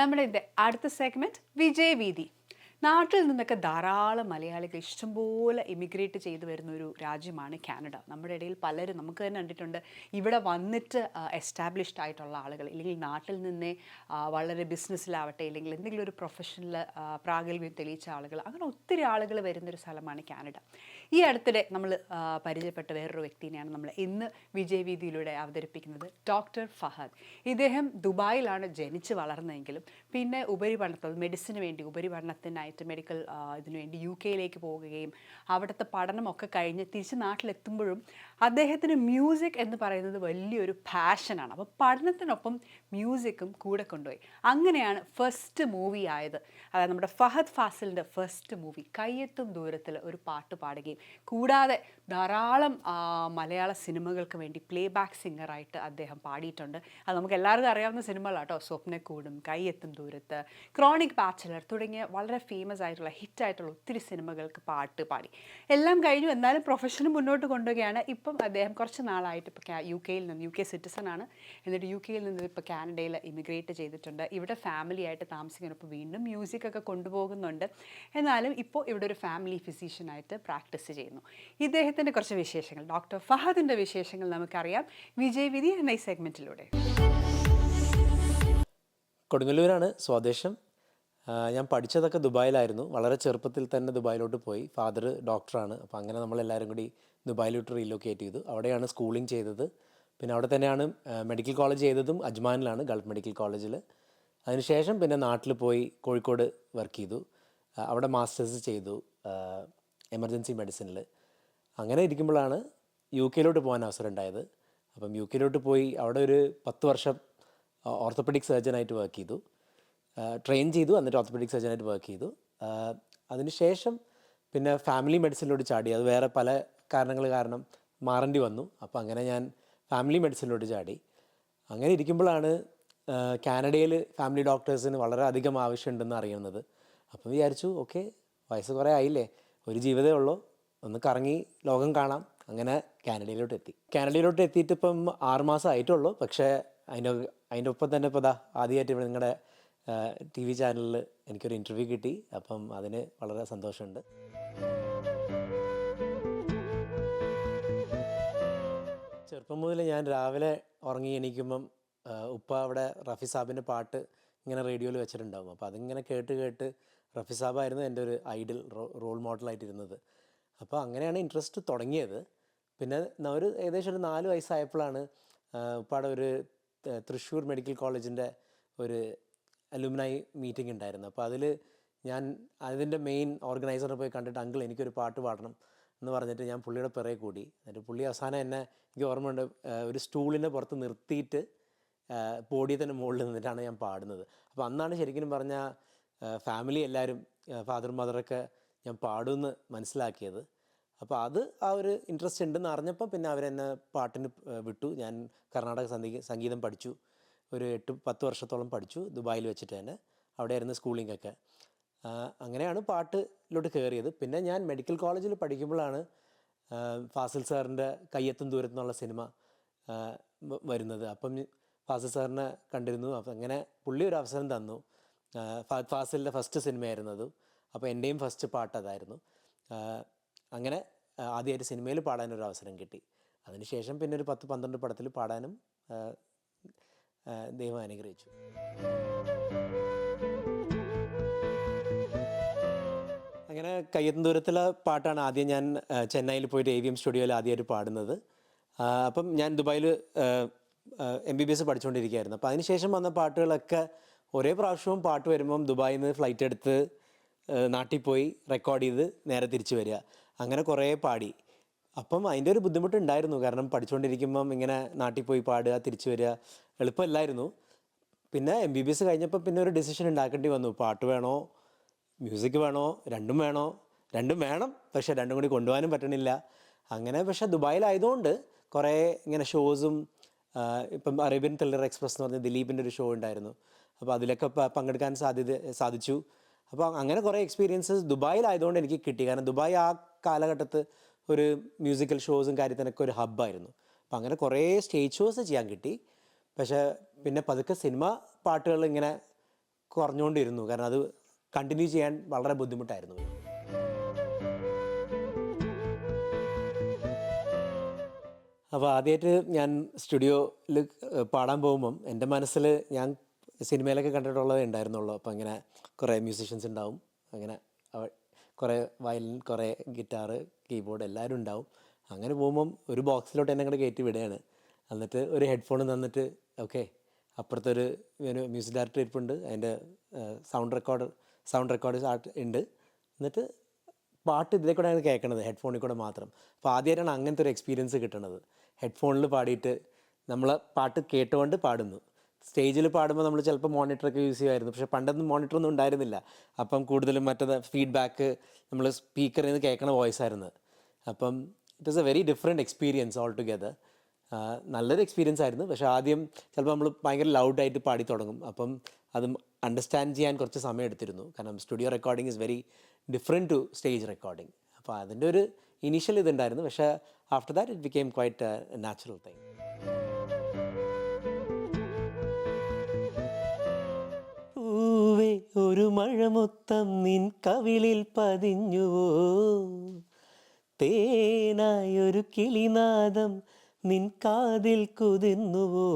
നമ്മുടെ അടുത്ത സെഗ്മെന്റ് വിജയവീതി നാട്ടിൽ നിന്നൊക്കെ ധാരാളം മലയാളികൾ ഇഷ്ടംപോലെ ഇമിഗ്രേറ്റ് ചെയ്തു വരുന്ന ഒരു രാജ്യമാണ് കാനഡ. നമ്മുടെ ഇടയിൽ പലരും നമുക്ക് തന്നെ കണ്ടിട്ടുണ്ട് ഇവിടെ വന്നിട്ട് എസ്റ്റാബ്ലിഷ്ഡ് ആയിട്ടുള്ള ആളുകൾ. ഇല്ലെങ്കിൽ നാട്ടിൽ നിന്നേ വളരെ ബിസിനസ്സിലാവട്ടെ ഇല്ലെങ്കിൽ എന്തെങ്കിലും ഒരു പ്രൊഫഷനിൽ പ്രാഗൽഭ്യം തെളിയിച്ച ആളുകൾ. അങ്ങനെ ഒത്തിരി ആളുകൾ വരുന്നൊരു സ്ഥലമാണ് കാനഡ. ഈ അടുത്തിടെ നമ്മൾ പരിചയപ്പെട്ട വേറൊരു വ്യക്തിനെയാണ് നമ്മൾ ഇന്ന് വിജയവീതിയിലൂടെ അവതരിപ്പിക്കുന്നത് ഡോക്ടർ ഫഹദ്. ഇദ്ദേഹം ദുബായിലാണ് ജനിച്ച് വളർന്നതെങ്കിലും പിന്നെ ഉപരിപഠനത്തിൽ മെഡിസിന് വേണ്ടി ഉപരിപഠനത്തിനായിട്ട് മെഡിക്കൽ ഇതിനു വേണ്ടി യു കെയിലേക്ക് പോകുകയും അവിടുത്തെ പഠനമൊക്കെ കഴിഞ്ഞ് തിരിച്ച് നാട്ടിലെത്തുമ്പോഴും അദ്ദേഹത്തിന് മ്യൂസിക് എന്ന് പറയുന്നത് വലിയൊരു പാഷനാണ് അപ്പോൾ പഠനത്തിനൊപ്പം മ്യൂസിക്കും കൂടെ കൊണ്ടുപോയി. അങ്ങനെയാണ് ഫസ്റ്റ് മൂവി ആയത്. അതായത് നമ്മുടെ ഫഹദ് ഫാസിലിന്റെ ഫസ്റ്റ് മൂവി കയ്യെത്തും ദൂരത്തിൽ ഒരു പാട്ട് പാടുകയും കൂടാതെ ധാരാളം മലയാള സിനിമകൾക്ക് വേണ്ടി പ്ലേ ബാക്ക് സിംഗറായിട്ട് അദ്ദേഹം പാടിയിട്ടുണ്ട്. അത് നമുക്ക് എല്ലാവർക്കും അറിയാവുന്ന സിനിമകളാട്ടോ സ്വപ്നക്കൂടും കയ്യെത്തും ദൂരത്ത് ക്രോണിക് ബാച്ചലർ തുടങ്ങിയ വളരെ ഫേമസ് ആയിട്ടുള്ള ഹിറ്റ് ആയിട്ടുള്ള ഒത്തിരി സിനിമകൾക്ക് പാട്ട് പാടി. എല്ലാം കഴിഞ്ഞു. എന്നാലും പ്രൊഫഷന് മുന്നോട്ട് കൊണ്ടുപോവുകയാണ്. ഇപ്പം അദ്ദേഹം കുറച്ച് നാളായിട്ട് ഇപ്പോൾ യു കെയിൽ നിന്ന് യു കെ സിറ്റിസൺ ആണ്. എന്നിട്ട് യു കെയിൽ നിന്ന് ഇപ്പോൾ കാനഡയിൽ ഇമിഗ്രേറ്റ് ചെയ്തിട്ടുണ്ട്. ഇവിടെ ഫാമിലി ആയിട്ട് താമസിക്കുന്നപ്പോൾ വീണ്ടും മ്യൂസിക് ഒക്കെ കൊണ്ടുപോകുന്നുണ്ട്. എന്നാലും ഇപ്പോൾ ഇവിടെ ഒരു ഫാമിലി ഫിസീഷ്യനായിട്ട് പ്രാക്ടീസ് ചെയ്യുന്നു. ഇദ്ദേഹത്തിന്റെ കുറച്ച് വിശേഷങ്ങൾ. ഡോക്ടർ ഫഹദിന്റെ വിശേഷങ്ങൾ നമുക്കറിയാം. വിജയ് വിധി എന്ന ഈ സെഗ്മെന്റിലൂടെ കൊടുങ്ങല്ലൂരാണ് സ്വദേശം. ഞാൻ പഠിച്ചതൊക്കെ ദുബായിലായിരുന്നു. വളരെ ചെറുപ്പത്തിൽ തന്നെ ദുബായിലോട്ട് പോയി. ഫാദർ ഡോക്ടറാണ് അപ്പോൾ അങ്ങനെ നമ്മളെല്ലാവരും കൂടി ദുബായിലോട്ട് റീലൊക്കേറ്റ് ചെയ്തു. അവിടെയാണ് സ്കൂളിംഗ് ചെയ്തത്. പിന്നെ അവിടെ തന്നെയാണ് മെഡിക്കൽ കോളേജ് ചെയ്തതും അജ്മാനിലാണ് ഗൾഫ് മെഡിക്കൽ കോളേജിൽ അതിനുശേഷം പിന്നെ നാട്ടിൽ പോയി കോഴിക്കോട് വർക്ക് ചെയ്തു. അവിടെ മാസ്റ്റേഴ്സ് ചെയ്തു എമർജൻസി മെഡിസിനിൽ അങ്ങനെ ഇരിക്കുമ്പോഴാണ് യു കെയിലോട്ട് പോകാൻ അവസരം ഉണ്ടായത്. അപ്പം യു കെയിലോട്ട് പോയി അവിടെ ഒരു പത്ത് വർഷം ഓർത്തോപെഡിക് സർജനായിട്ട് വർക്ക് ചെയ്തു. ട്രെയിൻ ചെയ്തു എന്നിട്ട് ഓർത്തോപെഡിക് സർജനായിട്ട് വർക്ക് ചെയ്തു. അതിനുശേഷം പിന്നെ ഫാമിലി മെഡിസിനിലോട്ട് ചാടി. അത് വേറെ പല കാരണങ്ങൾ കാരണം മാറേണ്ടി വന്നു. അപ്പോൾ അങ്ങനെ ഞാൻ ഫാമിലി മെഡിസിനിലോട്ട് ചാടി. അങ്ങനെ ഇരിക്കുമ്പോഴാണ് കാനഡയിൽ ഫാമിലി ഡോക്ടേഴ്സിന് വളരെ അധികം ആവശ്യമുണ്ടെന്ന് അറിയുന്നത്. അപ്പം വിചാരിച്ചു ഓക്കെ വയസ്സ് കുറേ ആയില്ലേ ഒരു ജീവിതമേ ഉള്ളൂ ഒന്ന് കറങ്ങി ലോകം കാണാം. അങ്ങനെ കാനഡയിലോട്ട് എത്തി. കാനഡയിലോട്ട് എത്തിയിട്ട് ഇപ്പം ആറുമാസം ആയിട്ടുള്ളൂ. പക്ഷേ അതിന്റെ അതിന്റെ ഒപ്പം തന്നെ ഇപ്പോൾ ഇതാ ആദ്യമായിട്ട് ഇവിടെ നിങ്ങളുടെ ടി വി ചാനലിൽ എനിക്കൊരു ഇന്റർവ്യൂ കിട്ടി. അപ്പം അതിന് വളരെ സന്തോഷമുണ്ട്. ചെറുപ്പം മുതൽ ഞാൻ രാവിലെ ഉറങ്ങി എണീക്കുമ്പം ഉപ്പ അവിടെ റഫി സാബിന്റെ പാട്ട് ഇങ്ങനെ റേഡിയോയിൽ വെച്ചിട്ടുണ്ടാകും അപ്പോൾ അതിങ്ങനെ കേട്ട് കേട്ട് റഫി സാബായിരുന്നു എന്റെ ഒരു ഐഡൽ റോൾ മോഡലായിട്ടിരുന്നത് അപ്പോൾ അങ്ങനെയാണ് ഇൻട്രസ്റ്റ് തുടങ്ങിയത്. പിന്നെ ഒരു ഏകദേശം ഒരു നാല് വയസ്സായപ്പോഴാണ് ഉപ്പാടെ ഒരു തൃശ്ശൂർ മെഡിക്കൽ കോളേജിന്റെ ഒരു അലുമിനായി മീറ്റിംഗ് ഉണ്ടായിരുന്നു അപ്പോൾ അതിൽ ഞാൻ അതിന്റെ മെയിൻ ഓർഗനൈസറെ പോയി കണ്ടിട്ട് അങ്കിൾ എനിക്കൊരു പാട്ട് പാടണം. എന്ന് പറഞ്ഞിട്ട് ഞാൻ പുള്ളിയുടെ പിറകെ കൂടി. എന്നിട്ട് പുള്ളി അവസാനം എന്നെ എനിക്ക് ഓർമ്മയുണ്ട് ഒരു സ്റ്റൂളിന്റെ പുറത്ത് നിർത്തിയിട്ട് പോഡിയത്തിന്റെ മുകളിൽ നിന്നിട്ടാണ് ഞാൻ പാടുന്നത്. അപ്പോൾ അന്നാണ് ശരിക്കും പറഞ്ഞാൽ ഫാമിലി എല്ലാവരും ഫാദർ മദറൊക്കെ ഞാൻ പാടുമെന്ന് മനസ്സിലാക്കിയത്. അപ്പോൾ അത് ആ ഒരു ഇൻട്രസ്റ്റ് ഉണ്ടെന്ന് അറിഞ്ഞപ്പോൾ പിന്നെ അവരെന്നെ പാട്ടിന് വിട്ടു. ഞാൻ കർണാടക സംഗീ സംഗീതം പഠിച്ചു. ഒരു എട്ട് പത്ത് വർഷത്തോളം പഠിച്ചു. ദുബായിൽ വെച്ചിട്ട് തന്നെ. അവിടെയായിരുന്നു ആ, അങ്ങനെയാണ് പാട്ടിലോട്ട് കയറിയത് പിന്നെ ഞാൻ മെഡിക്കൽ കോളേജിൽ പഠിക്കുമ്പോഴാണ് ഫാസിൽ സാറിന്റെ കയ്യെത്തും ദൂരത്തു നിന്നുള്ള സിനിമ വരുന്നത്. അപ്പം ഫാസിൽ സാറിനെ കണ്ടിരുന്നു. അപ്പം അങ്ങനെ പുള്ളി ഒരു അവസരം തന്നു. ഫാസിലിന്റെ ഫസ്റ്റ് സിനിമയായിരുന്നു അത്. അപ്പോൾ എന്റെയും ഫസ്റ്റ് പാട്ട് അതായിരുന്നു. അങ്ങനെ ആദ്യമായിട്ട് സിനിമയിൽ പാടാനൊരു അവസരം കിട്ടി. അതിനുശേഷം പിന്നെ ഒരു പത്ത് പന്ത്രണ്ട് പടത്തിൽ പാടാനും ദൈവം അനുഗ്രഹിച്ചു. അങ്ങനെ ദൂരത്തുള്ള പാട്ടാണ് ആദ്യം ഞാൻ ചെന്നൈയിൽ പോയിട്ട് എ വി എം സ്റ്റുഡിയോയിൽ ആദ്യമായിട്ട് പാടുന്നത്. അപ്പം ഞാൻ ദുബായിൽ എം ബി ബി എസ് പഠിച്ചുകൊണ്ടിരിക്കുകയായിരുന്നു അപ്പോൾ അതിനുശേഷം വന്ന പാട്ടുകളൊക്കെ ഒരേ പ്രാവശ്യവും പാട്ട് വരുമ്പം ദുബായിൽ നിന്ന് ഫ്ലൈറ്റ് എടുത്ത് നാട്ടിൽ പോയി റെക്കോർഡ് ചെയ്ത് നേരെ തിരിച്ചു വരിക. അങ്ങനെ കുറേ പാടി. അപ്പം അതിന്റെ ഒരു ബുദ്ധിമുട്ടുണ്ടായിരുന്നു. കാരണം പഠിച്ചുകൊണ്ടിരിക്കുമ്പം ഇങ്ങനെ നാട്ടിൽ പോയി പാടുക തിരിച്ചു വരിക എളുപ്പമല്ലായിരുന്നു. പിന്നെ എം ബി ബി എസ് കഴിഞ്ഞപ്പോൾ പിന്നെ ഒരു ഡിസിഷൻ ഉണ്ടാക്കേണ്ടി വന്നു. പാട്ട് വേണോ? മ്യൂസിക് വേണോ? രണ്ടും വേണോ? രണ്ടും വേണം പക്ഷേ രണ്ടും കൂടി കൊണ്ടുപോകാനും പറ്റണില്ല. അങ്ങനെ പക്ഷേ ദുബായിലായതുകൊണ്ട് കുറേ ഇങ്ങനെ ഷോസും ഇപ്പം അറേബ്യൻ തെല്ലർ എക്സ്പ്രസ് എന്ന് പറഞ്ഞ ദിലീപിന്റെ ഒരു ഷോ ഉണ്ടായിരുന്നു. അപ്പോൾ അതിലൊക്കെ പങ്കെടുക്കാൻ സാധ്യത സാധിച്ചു. അപ്പോൾ അങ്ങനെ കുറേ എക്സ്പീരിയൻസസ് ദുബായിലായതുകൊണ്ട് എനിക്ക് കിട്ടി. കാരണം ദുബായ് ആ കാലഘട്ടത്ത് ഒരു മ്യൂസിക്കൽ ഷോസും കാര്യത്തിനൊക്കെ ഒരു ഹബ്ബായിരുന്നു. അപ്പോൾ അങ്ങനെ കുറേ സ്റ്റേജ് ഷോസ് ചെയ്യാൻ കിട്ടി. പക്ഷേ പിന്നെ പതുക്കെ സിനിമ പാട്ടുകൾ ഇങ്ങനെ കുറഞ്ഞുകൊണ്ടിരുന്നു. കാരണം അത് കണ്ടിന്യൂ ചെയ്യാൻ വളരെ ബുദ്ധിമുട്ടായിരുന്നു. അപ്പോൾ ആദ്യമായിട്ട് ഞാൻ സ്റ്റുഡിയോയിൽ പാടാൻ പോകുമ്പം എന്റെ മനസ്സിൽ ഞാൻ സിനിമയിലൊക്കെ കണ്ടിട്ടുള്ളതേ ഉണ്ടായിരുന്നുള്ളൂ. അപ്പോൾ അങ്ങനെ കുറേ മ്യൂസീഷ്യൻസ് ഉണ്ടാവും. അങ്ങനെ കുറേ വയലിൻ കുറേ ഗിറ്റാറ് കീബോർഡ് എല്ലാവരും ഉണ്ടാവും. അങ്ങനെ പോകുമ്പം ഒരു ബോക്സിലോട്ട് എന്നെ അങ്ങോട്ട് കയറ്റി വിടുകയാണ്. എന്നിട്ട് ഒരു ഹെഡ്ഫോൺ തന്നിട്ട് ഓക്കെ അപ്പുറത്തൊരു മ്യൂസിക് ഡയറക്ടർ ഇരിപ്പുണ്ട്. അതിന്റെ സൗണ്ട് റെക്കോർഡർ സൗണ്ട് റെക്കോർഡ് ഉണ്ട്. എന്നിട്ട് പാട്ട് ഇതിലെ ആണ് കേൾക്കണത് ഹെഡ്ഫോണിൽ കൂടെ മാത്രം. അപ്പോൾ ആദ്യമായിട്ടാണ് അങ്ങനത്തെ ഒരു എക്സ്പീരിയൻസ് കിട്ടണത്. ഹെഡ്ഫോണിൽ പാടിയിട്ട് നമ്മൾ പാട്ട് കേട്ടുകൊണ്ട് പാടുന്നു. സ്റ്റേജിൽ പാടുമ്പോൾ നമ്മൾ ചിലപ്പോൾ മോണിറ്ററൊക്കെ യൂസ് ചെയ്യുമായിരുന്നു. പക്ഷേ പണ്ടൊന്നും മോണിറ്ററൊന്നും ഉണ്ടായിരുന്നില്ല. അപ്പം കൂടുതലും മറ്റേ ഫീഡ്ബാക്ക് നമ്മൾ സ്പീക്കറിൽ നിന്ന് കേൾക്കണ വോയിസ് ആയിരുന്നു. അപ്പം it is a very different experience all together നല്ലൊരു എക്സ്പീരിയൻസ് ആയിരുന്നു. പക്ഷേ ആദ്യം ചിലപ്പോൾ നമ്മൾ ഭയങ്കര ലൗഡായിട്ട് പാടി തുടങ്ങും. അപ്പം അത് അണ്ടർസ്റ്റാൻഡ് ചെയ്യാൻ കുറച്ച് സമയം എടുത്തിരുന്നു. കാരണം studio recording is very different to stage recording അപ്പോൾ അതിന്റെ ഒരു ഇനീഷ്യൽ ഇതുണ്ടായിരുന്നു. പക്ഷേ after that it became quite natural thing ഒരു മഴമൊത്തം നിൻ കവിളിൽ പതിഞ്ഞുവോ? തേനായൊരു കിളിനാദം നിൻ കാതിൽ കുതിർന്നുവോ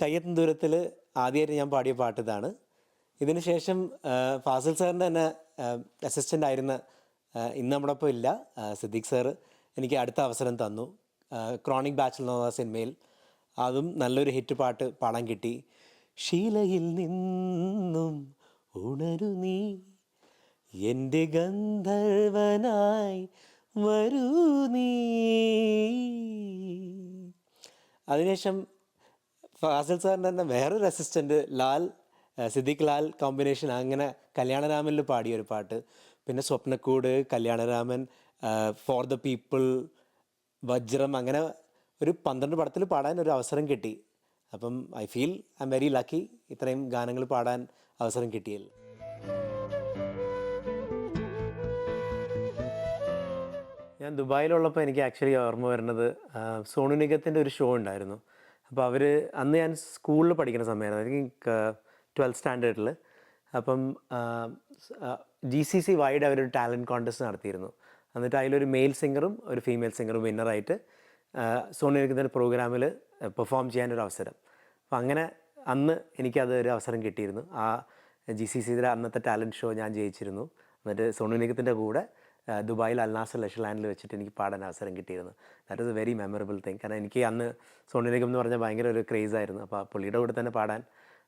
കയ്യെത്തും ദൂരത്തിൽ ആദ്യമായിട്ട് ഞാൻ പാടിയ പാട്ട് ഇതാണ് ഇതിനുശേഷം ഫാസിൽ സാറിന്റെ തന്നെ അസിസ്റ്റന്റ് ആയിരുന്ന ഇന്ന് നമ്മുടെ ഒപ്പം ഇല്ല സിദ്ദീഖ് സാറ് എനിക്ക് അടുത്ത അവസരം തന്നു. ക്രോണിക് ബാച്ചിൽ എന്ന സിനിമയിൽ അതും നല്ലൊരു ഹിറ്റ് പാട്ട് പാടാൻ കിട്ടി. ശീലയിൽ നിന്നും ഉണരു നീ എന്റെ ഗന്ധർവനായി വരൂ നീ. അതിനുശേഷം ഫാസിൽ സാറിന്റെ തന്നെ വേറൊരു അസിസ്റ്റന്റ് ലാൽ സിദ്ദിഖ് ലാൽ കോമ്പിനേഷൻ അങ്ങനെ കല്യാണരാമനിൽ പാടിയ ഒരു പാട്ട്. പിന്നെ Swapnakoodu Kalyanaraman For the People Vajram അങ്ങനെ ഒരു പന്ത്രണ്ട് പടത്തിൽ പാടാൻ ഒരു അവസരം കിട്ടി. അപ്പം I feel I'm very lucky ഇത്രയും ഗാനങ്ങൾ പാടാൻ അവസരം കിട്ടിയത് ഞാൻ ദുബായിലുള്ളപ്പോൾ എനിക്ക് ആക്ച്വലി ഓർമ്മ വരുന്നത് സോണു നിഗത്തിന്റെ ഒരു ഷോ ഉണ്ടായിരുന്നു. അപ്പോൾ അവർ അന്ന് ഞാൻ സ്കൂളിൽ പഠിക്കുന്ന സമയമായിരുന്നു. എനിക്ക് ട്വൽത്ത് സ്റ്റാൻഡേർഡിൽ അപ്പം ജി സി സി വൈഡ് അവരൊരു ടാലന്റ് കോൺടെസ്റ്റ് നടത്തിയിരുന്നു. എന്നിട്ട് അതിലൊരു മെയിൽ സിംഗറും ഒരു ഫീമെയിൽ സിംഗറും വിന്നറായിട്ട് സോണു നിഗത്തിന്റെ പ്രോഗ്രാമിൽ പെർഫോം ചെയ്യാനൊരു അവസരം. അപ്പം അങ്ങനെ അന്ന് എനിക്കത് ഒരു അവസരം കിട്ടിയിരുന്നു. ആ ജി സി സിയുടെ അന്നത്തെ ടാലന്റ് ഷോ ഞാൻ ജയിച്ചിരുന്നു. എന്നിട്ട് സോണു നിഗത്തിന്റെ കൂടെ ദുബായിൽ അൽനാസർ ലഷ്ലാൻഡിൽ വെച്ചിട്ട് എനിക്ക് പാടാൻ അവസരം കിട്ടിയിരുന്നു. That is a very memorable thing കാരണം എനിക്ക് അന്ന് സോണി നിഗം എന്ന് പറഞ്ഞാൽ ഭയങ്കര ഒരു ക്രേസ് ആയിരുന്നു. അപ്പോൾ പുള്ളിയുടെ കൂടെ തന്നെ പാടാൻ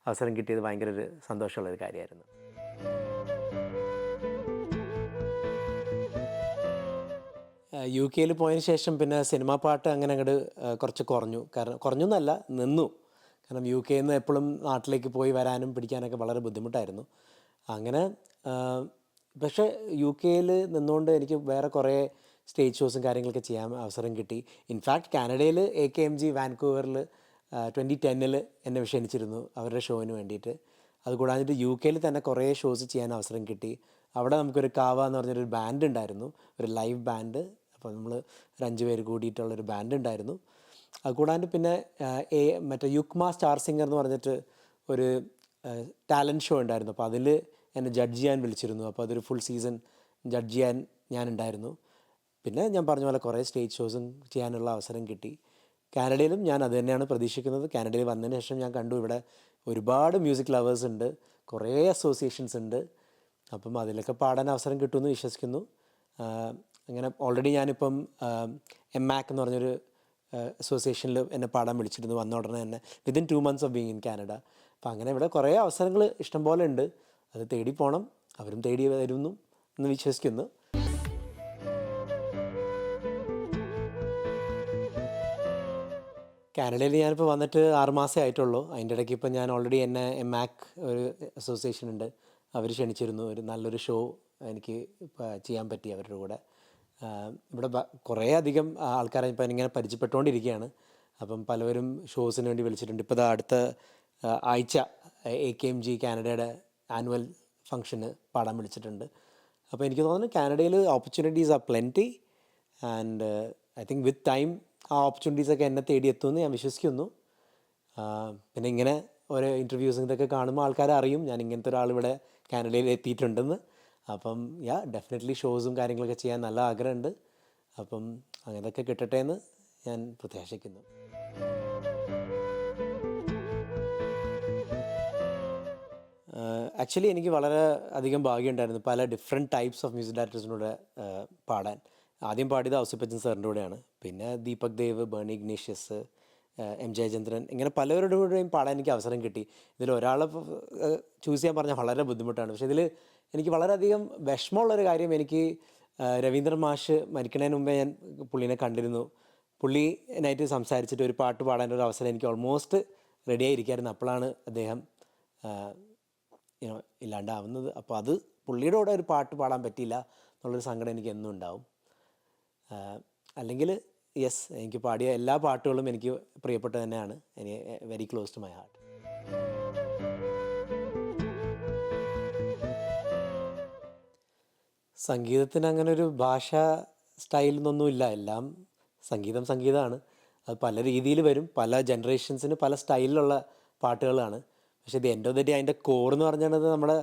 അവസരം കിട്ടിയത് ഭയങ്കര ഒരു സന്തോഷമുള്ള ഒരു കാര്യമായിരുന്നു. യു കെയിൽ പോയതിന് ശേഷം പിന്നെ സിനിമാ പാട്ട് അങ്ങനെ അങ്ങോട്ട് കുറച്ച് കുറഞ്ഞു. കാരണം കുറഞ്ഞു എന്നല്ല നിന്നു. കാരണം യു കെയിൽ നിന്ന് എപ്പോഴും നാട്ടിലേക്ക് പോയി വരാനും പിടിക്കാനൊക്കെ വളരെ ബുദ്ധിമുട്ടായിരുന്നു. അങ്ങനെ പക്ഷേ യു കെയിൽ നിന്നുകൊണ്ട് എനിക്ക് വേറെ കുറേ സ്റ്റേജ് ഷോസും കാര്യങ്ങളൊക്കെ ചെയ്യാൻ അവസരം കിട്ടി. ഇൻഫാക്ട് കാനഡയിൽ എ കെ എം ജി വാൻകൂവറിൽ ട്വന്റി ടെന്നിൽ എന്നെ ക്ഷണിച്ചിരുന്നു അവരുടെ ഷോവിന് വേണ്ടിയിട്ട്. അതുകൂടാതെ യു കെയിൽ തന്നെ കുറേ ഷോസ് ചെയ്യാൻ അവസരം കിട്ടി. അവിടെ നമുക്കൊരു കാവ എന്ന് പറഞ്ഞൊരു ബാൻഡ് ഉണ്ടായിരുന്നു. ഒരു ലൈവ് ബാൻഡ് അപ്പോൾ നമ്മൾ ഒരു അഞ്ച് പേര് കൂടിയിട്ടുള്ളൊരു ബാൻഡ് ഉണ്ടായിരുന്നു. അതുകൂടാണ്ട് പിന്നെ എ മറ്റേ യുക്മ സ്റ്റാർ സിംഗർ എന്ന് പറഞ്ഞിട്ട് ഒരു ടാലന്റ് ഷോ ഉണ്ടായിരുന്നു. അപ്പോൾ അതിൽ എന്നെ ജഡ്ജ് ചെയ്യാൻ വിളിച്ചിരുന്നു. അപ്പോൾ അതൊരു ഫുൾ സീസൺ ജഡ്ജ് ചെയ്യാൻ ഞാൻ ഉണ്ടായിരുന്നു പിന്നെ ഞാൻ പറഞ്ഞ പോലെ കുറേ സ്റ്റേജ് ഷോസും ചെയ്യാനുള്ള അവസരം കിട്ടി. കാനഡയിലും ഞാൻ അത് തന്നെയാണ് പ്രതീക്ഷിക്കുന്നത്. കാനഡയിൽ വന്നതിന് ശേഷം ഞാൻ കണ്ടു. ഇവിടെ ഒരുപാട് മ്യൂസിക് ലവേഴ്സ് ഉണ്ട്. കുറേ അസോസിയേഷൻസ് ഉണ്ട്. അപ്പം അതിലൊക്കെ പാടാൻ അവസരം കിട്ടുമെന്ന് വിശ്വസിക്കുന്നു. അങ്ങനെ ഓൾറെഡി ഞാനിപ്പം എം മാക്ക് എന്ന് പറഞ്ഞൊരു അസോസിയേഷനിൽ എന്നെ പാടാൻ വിളിച്ചിരുന്നു. വന്ന ഉടനെ തന്നെ within two months of being in Canada അപ്പം അങ്ങനെ ഇവിടെ കുറേ അവസരങ്ങൾ ഇഷ്ടംപോലെ ഉണ്ട്. അത് തേടി പോകണം അവരും തേടി വരുന്നു എന്ന് വിശ്വസിക്കുന്നു. കാനഡയിൽ ഞാനിപ്പോൾ വന്നിട്ട് ആറുമാസേ ആയിട്ടുള്ളൂ. അതിന്റെ ഇടയ്ക്ക് ഇപ്പം ഞാൻ ഓൾറെഡി എന്നെ മാക് ഒരു അസോസിയേഷൻ ഉണ്ട്. അവർ ക്ഷണിച്ചിരുന്നു. ഒരു നല്ലൊരു ഷോ എനിക്ക് ചെയ്യാൻ പറ്റി അവരുടെ കൂടെ. ഇവിടെ കുറേ അധികം ആൾക്കാരെ ഇപ്പം ഇങ്ങനെ പരിചയപ്പെട്ടുകൊണ്ടിരിക്കുകയാണ്. അപ്പം പലവരും ഷോസിന് വേണ്ടി വിളിച്ചിട്ടുണ്ട്. ഇപ്പോൾ അടുത്ത ആഴ്ച എ കെ എം ജി കാനഡയുടെ ആനുവൽ ഫംഗ്ഷന് പാടാൻ വിളിച്ചിട്ടുണ്ട്. അപ്പോൾ എനിക്ക് തോന്നുന്നു കാനഡയിൽ opportunities are plenty and I think with time ആ ഓപ്പർച്യൂണിറ്റീസ് ഒക്കെ എന്നെ തേടി എത്തുമെന്ന് ഞാൻ വിശ്വസിക്കുന്നു. പിന്നെ ഇങ്ങനെ ഓരോ ഇന്റർവ്യൂസും ഇതൊക്കെ കാണുമ്പോൾ ആൾക്കാർ അറിയും. ഞാൻ ഇങ്ങനത്തെ ഒരാൾ ഇവിടെ കാനഡയിൽ എത്തിയിട്ടുണ്ടെന്ന്. അപ്പം യാ ഡെഫിനറ്റ്ലി ഷോസും കാര്യങ്ങളൊക്കെ ചെയ്യാൻ നല്ല ആഗ്രഹമുണ്ട്. അപ്പം അങ്ങനെയൊക്കെ കിട്ടട്ടെ എന്ന് ഞാൻ പ്രത്യാശിക്കുന്നു ആക്ച്വലി എനിക്ക് വളരെ അധികം ഭാഗ്യമുണ്ടായിരുന്നു പല ഡിഫറെന്റ് ടൈപ്സ് ഓഫ് മ്യൂസിക് ഡയറക്ടേഴ്സിനൂടെ പാടാൻ. ആദ്യം പാടിയത് ഔസിപ്പച്ചൻ സാറിന്റെ കൂടെയാണ്. പിന്നെ ദീപക് ദേവ് ബേണി ഇഗ്നീഷ്യസ് എം ജയചന്ദ്രൻ ഇങ്ങനെ പലവരുടെ കൂടെയും പാടാൻ എനിക്ക് അവസരം കിട്ടി. ഇതിൽ ഒരാളെ ചൂസ് ചെയ്യാൻ പറഞ്ഞാൽ വളരെ ബുദ്ധിമുട്ടാണ്. പക്ഷേ ഇതിൽ എനിക്ക് വളരെയധികം വിഷമമുള്ളൊരു കാര്യം എനിക്ക് രവീന്ദ്രൻ മാഷ് മരിക്കണതിന് മുമ്പേ ഞാൻ പുള്ളീനെ കണ്ടിരുന്നു. പുള്ളി നൈറ്റ് സംസാരിച്ചിട്ട് ഒരു പാട്ട് പാടാൻ ഒരു അവസരം എനിക്ക് ഓൾമോസ്റ്റ് റെഡി ആയിരിക്കായിരുന്നു. അപ്പോഴാണ് അദ്ദേഹം ഇല്ലാണ്ടാവുന്നത്. അപ്പോൾ അത് പുള്ളിയുടെ കൂടെ ഒരു പാട്ട് പാടാൻ പറ്റിയില്ല എന്നുള്ളൊരു സങ്കടം എനിക്ക് എന്നും ഉണ്ടാവും. അല്ലെങ്കിൽ യെസ് എനിക്ക് പാടിയ എല്ലാ പാട്ടുകളും എനിക്ക് പ്രിയപ്പെട്ട തന്നെയാണ്. എനിക്ക് very close to my heart സംഗീതത്തിന് അങ്ങനെ ഒരു ഭാഷ സ്റ്റൈൽ എന്നൊന്നുമില്ല എല്ലാം സംഗീതം സംഗീതമാണ്. അത് പല രീതിയിൽ വരും. പല ജനറേഷൻസിന് പല സ്റ്റൈലിലുള്ള പാട്ടുകളാണ്. പക്ഷേ ഇത് എന്റെ ഡേ അതിന്റെ കോർ എന്ന് പറഞ്ഞത് നമ്മുടെ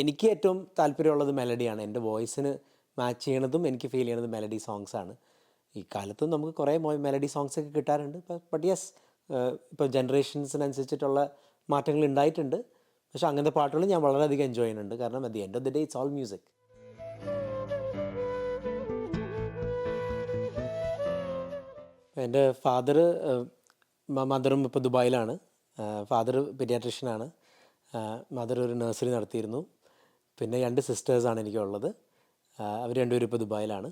എനിക്ക് ഏറ്റവും താല്പര്യമുള്ളത് മെലഡിയാണ്. എന്റെ വോയിസിന് മാച്ച് ചെയ്യണതും എനിക്ക് ഫീൽ ചെയ്യണതും മെലഡി സോങ്സ് ആണ്. ഈ കാലത്തും നമുക്ക് കുറേ മെലഡി സോങ്സ് ഒക്കെ കിട്ടാറുണ്ട്. ബട്ട് യെസ് ഇപ്പോൾ ജനറേഷൻസിനനുസരിച്ചിട്ടുള്ള മാറ്റങ്ങൾ ഉണ്ടായിട്ടുണ്ട്. പക്ഷേ അങ്ങനത്തെ പാട്ടുകൾ ഞാൻ വളരെയധികം എൻജോയ് ചെയ്യുന്നുണ്ട്. കാരണം at the end of the day it's all music എന്റെ ഫാദർ മദറും ഇപ്പോൾ ദുബായിലാണ്. ഫാദർ പെരിയാട്രിഷ്യനാണ് മദർ ഒരു നഴ്സറി നടത്തിയിരുന്നു. പിന്നെ രണ്ട് സിസ്റ്റേഴ്സാണ് എനിക്കുള്ളത്. അവർ രണ്ടുപേരും ഇപ്പോൾ ദുബായിലാണ്.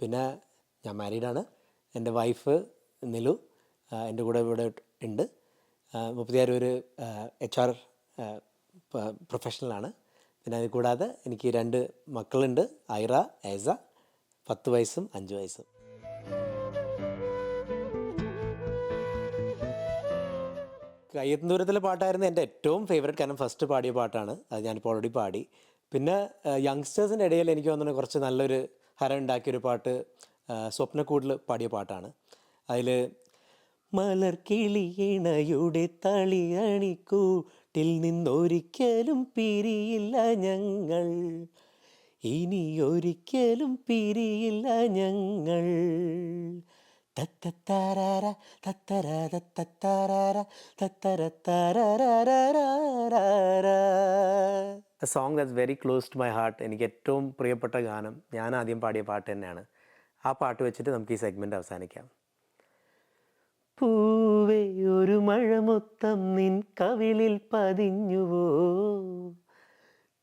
പിന്നെ ഞാൻ മാരീഡാണ് എന്റെ വൈഫ് നിലു എന്റെ കൂടെ ഇവിടെ ഉണ്ട്. മുപ്പത്തിയാറ് ഒരു എച്ച് ആർ പ്രൊഫഷണലാണ് പിന്നെ അത് കൂടാതെ എനിക്ക് രണ്ട് മക്കളുണ്ട്. ഐറ ഏസ പത്ത് വയസ്സും അഞ്ച് വയസ്സും. കയ്യെത്തും ദൂരത്തിലെ പാട്ടായിരുന്നു എന്റെ ഏറ്റവും ഫേവറേറ്റ് കാരണം ഫസ്റ്റ് പാടിയ പാട്ടാണ്. അത് ഞാനിപ്പോൾ ഓൾറെഡി പാടി. പിന്നെ യങ്സ്റ്റേഴ്സിന്റെ ഇടയിൽ എനിക്ക് തോന്നുന്നു കുറച്ച് നല്ലൊരു ഹരം ഉണ്ടാക്കിയൊരു പാട്ട് സ്വപ്നക്കൂടിൽ പാടിയ പാട്ടാണ്. അതിൽ മലർക്കിളിയിണയുടെ തളിയണിക്കൂട്ടിൽ നിന്നൊരിക്കലും പിരിയില്ല ഞങ്ങൾ. ഇനി ഒരിക്കലും പിരിയില്ല ഞങ്ങൾ. A song that's very close to my heart എനിക്ക് ഏറ്റവും പ്രിയപ്പെട്ട ഗാനം ഞാൻ ആദ്യം പാടിയ പാട്ട് തന്നെയാണ്. ആ പാട്ട് വെച്ചിട്ട് നമുക്ക് ഈ സെഗ്മെന്റ് അവസാനിക്കാം. പൂവേ ഒരു മഴ മൊത്തം നിൻ കവിളിൽ പതിഞ്ഞുവോ?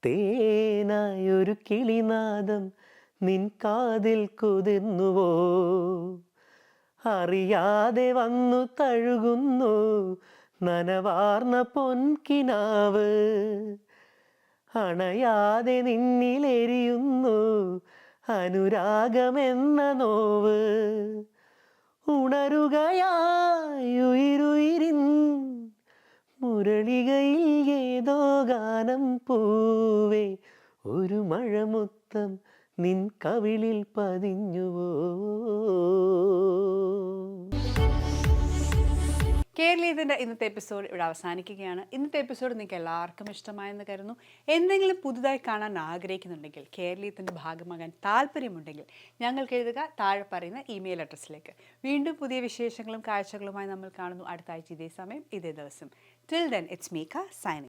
തേനായൊരു കിളിനാദം നിൻ കാതിൽ കുതിർന്നുവോ? അറിയാതെ വന്നു തഴുകുന്നു നനവാർന്ന പൊൻകിനാവ്. അണയാതെ നിന്നിലെരിയുന്നു അനുരാഗമെന്ന നോവ്. ഉണരുകയായി ഉയിരുയിരിൻ മുരളികയിൽ ഏതോ ഗാനം പൂവേ. ഒരു മഴമുത്തം നിൻ കവിളിൽ പതിഞ്ഞുവോ? കേരളീയത്തിന്റെ ഇന്നത്തെ എപ്പിസോഡ് ഇവിടെ അവസാനിക്കുകയാണ്. ഇന്നത്തെ എപ്പിസോഡ് നിങ്ങൾക്ക് എല്ലാവർക്കും ഇഷ്ടമായെന്ന് കരുതുന്നു. എന്തെങ്കിലും പുതുതായി കാണാൻ ആഗ്രഹിക്കുന്നുണ്ടെങ്കിൽ കേരളീയത്തിന്റെ ഭാഗമാകാൻ താല്പര്യമുണ്ടെങ്കിൽ ഞങ്ങൾക്ക് എഴുതുക താഴെ പറയുന്ന ഇമെയിൽ അഡ്രസ്സിലേക്ക്. വീണ്ടും പുതിയ വിശേഷങ്ങളും കാഴ്ചകളുമായി നമ്മൾ കാണുന്നു. അടുത്ത ആഴ്ച ഇതേ സമയം ഇതേ ദിവസം. ടിൽ ദെൻ ഇറ്റ്സ് മീക്ക സൈനിങ്